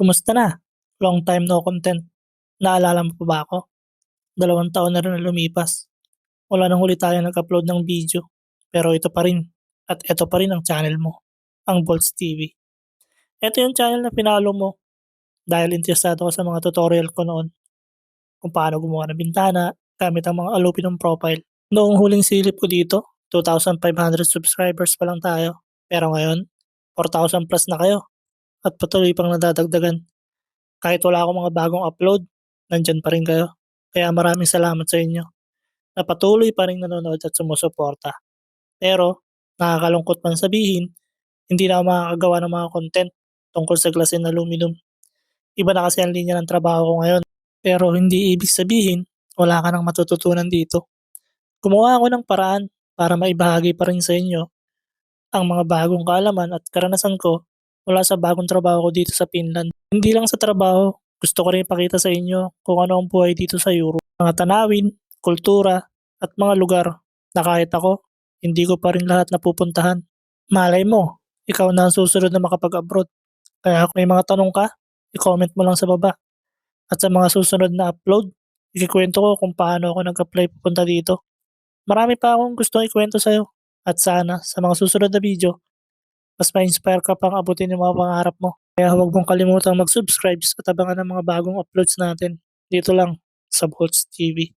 Kumusta na? Long time no content. Naalala mo pa ba ako? Dalawang taon na rin na lumipas. Wala nang huli tayo nag-upload ng video. Pero ito pa rin. At ito pa rin ang channel mo. Ang Bolts TV. Ito yung channel na pinalo mo. Dahil interesado ka sa mga tutorial ko noon. Kung paano gumawa ng bintana gamit ang mga aluminum profile. Noong huling silip ko dito, 2,500 subscribers pa lang tayo. Pero ngayon, 4,000 plus na kayo. At patuloy pang nadadagdagan. Kahit wala akong mga bagong upload, nandyan pa rin kayo. Kaya maraming salamat sa inyo na patuloy pa rin nanonood at sumusuporta. Pero, nakakalungkot man sabihin, hindi na makakagawa ng mga content tungkol sa glass and aluminum. Iba na kasi ang linya ng trabaho ko ngayon. Pero hindi ibig sabihin, wala ka nang matututunan dito. Gumawa ako ng paraan para maibahagi pa rin sa inyo ang mga bagong kaalaman at karanasan ko mula sa bagong trabaho ko dito sa Finland. Hindi lang sa trabaho, gusto ko rin ipakita sa inyo kung ano ang buhay dito sa Europe. Mga tanawin, kultura, at mga lugar na kahit ako, hindi ko pa rin lahat napupuntahan. Malay mo, ikaw na ang susunod na makapag-abroad. Kaya kung may mga tanong ka, i-comment mo lang sa baba. At sa mga susunod na upload, ikikwento ko kung paano ako nag-apply pupunta dito. Marami pa akong gustong ikwento sa'yo. At sana, sa mga susunod na video, mas ma-inspire ka pang abutin yung mga pangarap mo. Kaya huwag mong kalimutang mag-subscribe at abangan ng mga bagong uploads natin. Dito lang sa Bolts TV.